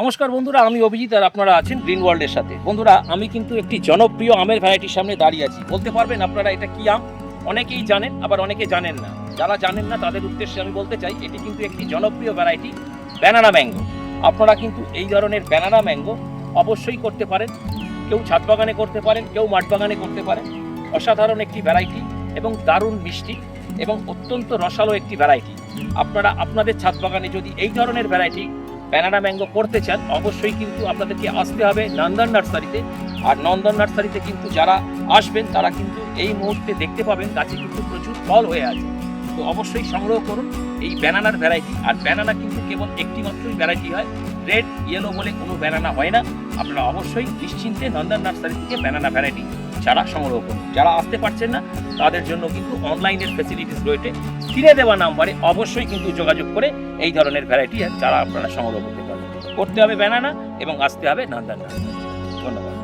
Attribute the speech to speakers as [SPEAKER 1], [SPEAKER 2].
[SPEAKER 1] নমস্কার বন্ধুরা, আমি অভিজিৎ আর আপনারা আছেন গ্রিন ওয়ার্ল্ডের সাথে। বন্ধুরা, আমি কিন্তু একটি জনপ্রিয় আমের ভ্যারাইটির সামনে দাঁড়িয়ে আছি। বলতে পারবেন আপনারা এটা কি আম? অনেকেই জানেন, আবার অনেকে জানেন না। যারা জানেন না, তাদের উদ্দেশ্যে আমি বলতে চাই, এটি কিন্তু একটি জনপ্রিয় ভ্যারাইটি ব্যানানা ম্যাঙ্গো আপনারা কিন্তু এই ধরনের ব্যানানা ম্যাঙ্গো অবশ্যই করতে পারেন। কেউ ছাদ বাগানে করতে পারেন, কেউ মাঠ বাগানে করতে পারেন। অসাধারণ একটি ভ্যারাইটি এবং দারুণ মিষ্টি এবং অত্যন্ত রসালো একটি ভ্যারাইটি আপনারা আপনাদের ছাদ বাগানে যদি এই ধরনের ভ্যারাইটি ব্যানানা ম্যাঙ্গো করতে চান, অবশ্যই কিন্তু আপনাদেরকে আসতে হবে নন্দন নার্সারিতে। আর নন্দন নার্সারিতে কিন্তু যারা আসবেন, তারা কিন্তু এই মুহূর্তে দেখতে পাবেন, গাছে কিন্তু প্রচুর ফল হয়ে আছে। তো অবশ্যই সংগ্রহ করুন এই ব্যানানার ভ্যারাইটি আর ব্যানানা কিন্তু কেবল একটি মাত্রই ভ্যারাইটি হয়। রেড ইয়েলো বলে কোনো ব্যানানা হয় না। আপনারা অবশ্যই নিশ্চিন্তে নন্দন নার্সারি থেকে ব্যানানা ভ্যারাইটি চারা সংগ্রহ যারা আসতে পারছেন না, তাদের জন্য কিন্তু অনলাইনের ফেসিলিটিস রয়েছে। ফিরে দেওয়া নাম্বারে অবশ্যই কিন্তু যোগাযোগ করে এই ধরনের ভ্যারাইটি চারা আপনারা সংগ্রহ করতে পারবেন। করতে হবে ব্যানানা এবং আসতে হবে নান্দানা। ধন্যবাদ।